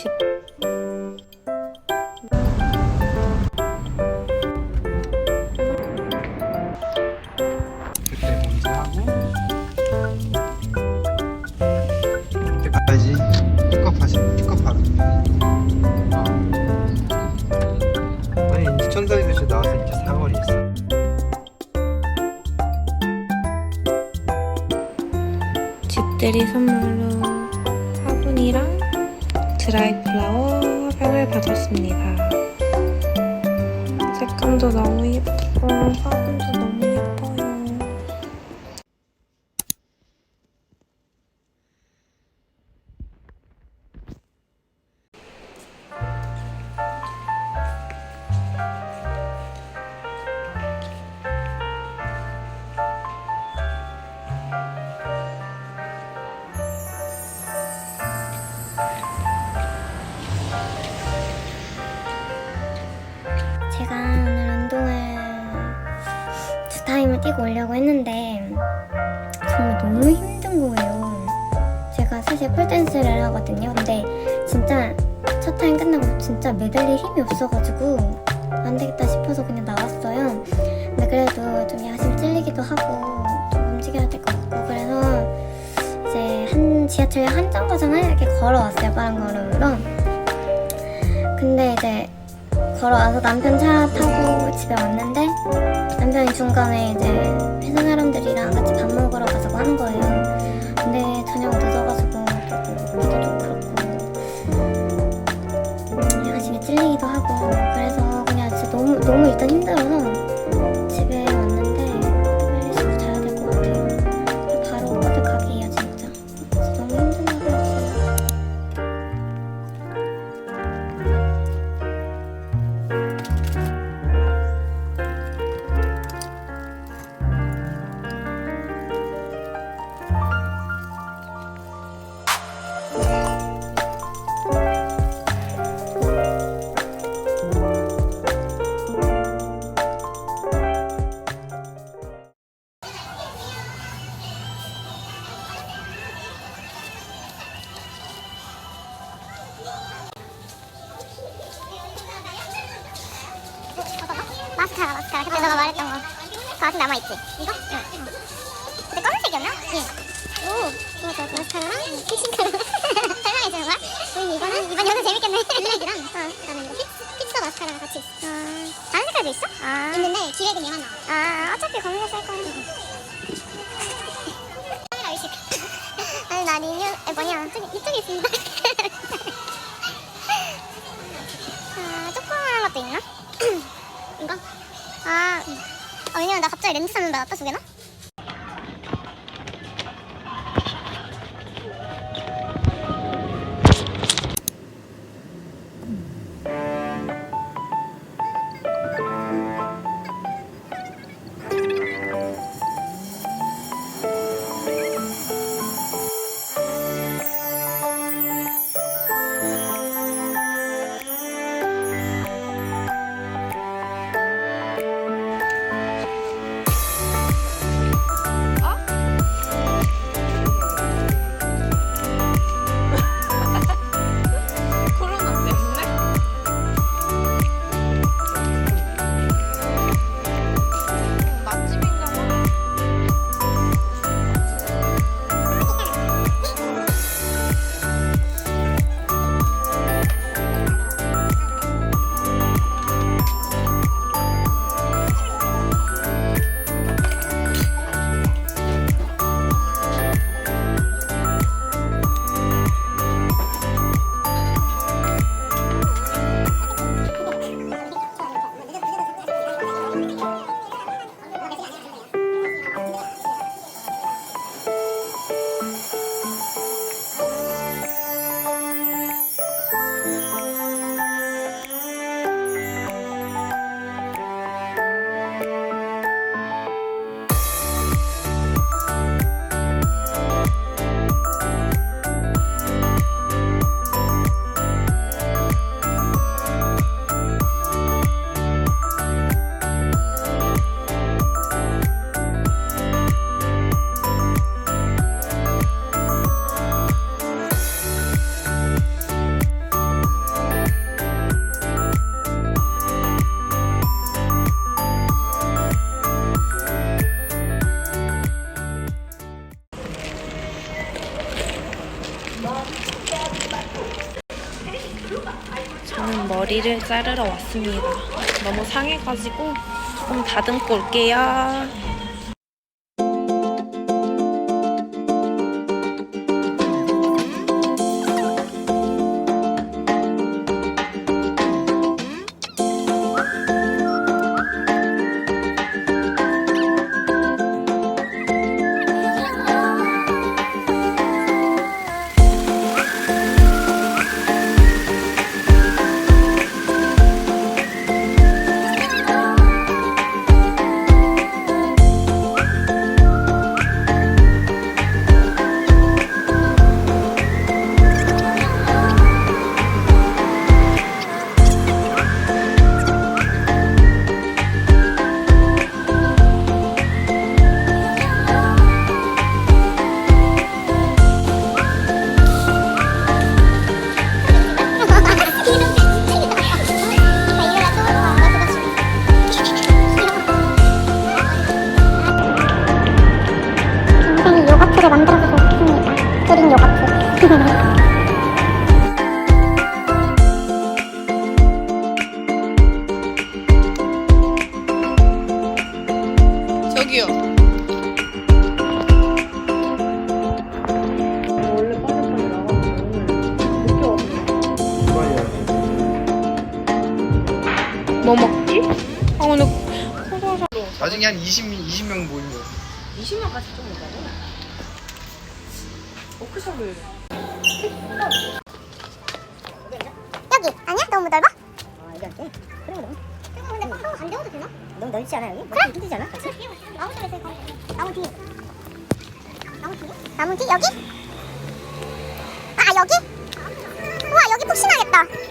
집 그때 먼저 하고 그때 가야지 픽업하지 픽업하러 어. 색감도 너무 예쁘고 화분도 너무 뛰고 오려고 했는데 정말 너무 힘든 거예요. 제가 사실 폴댄스를 하거든요. 근데 진짜 첫 타임 끝나고 진짜 매달릴 힘이 없어가지고 안 되겠다 싶어서 그냥 나왔어요. 근데 그래도 좀 야심 찔리기도 하고 좀 움직여야 될 것 같고 그래서 이제 한 지하철역 한 정거장을 이렇게 걸어왔어요. 빠른 걸음으로. 근데 이제 걸어와서 남편 차 타고 집에 왔는데 남편이 중간에 이제 회사 사람들이랑 같이 밥 먹으러 가자고 하는 거예요. 근데 저녁 늦어가지고 또 기도 좀 그렇고 야심에 찔리기도 하고 그래서 그냥 진짜 너무 너무 일단 힘들어서 마스카라 마스카라 그때 너가 말했던 거 그거 아직 남아있지? 이거? 응 근데 검은색이었나? 예. 오 이거 저 마스카라랑 픽싱카라 설명해주는 거야? 우리 이거는 이번 영상 재밌겠네 블랙이랑 어 나는 이거 픽, 픽서 마스카라가 같이 있어 아 다른 색깔도 있어? 아 있는데 기획은 얘만 나와 아 어차피 검은색 쓸 거는 카메라 의식 아니 에 뭐냐 이쪽에 있습니다 아 조그만한 것도 있나? 나 갑자기 렌즈 샀는데 갖다 주게나? 머리를 자르러 왔습니다. 너무 상해가지고 조금 다듬고 올게요. 뭐 먹지? 아 오늘 코로나 나중에 한 20, 20명 모이면 20만까지 좀 먹어. 워크숍을 여기 아니야? 너무 넓어? 아 이게? 그래 그럼. 근데 한번 안 되어도 되나? 너무 넓지 않아 여기? 그래. 힘들지 않아? 같이? 나무 쪽에서 이거. 나무 뒤. 나무 뒤? 나무 뒤 여기? 아 여기? 우와 여기 푹신하겠다.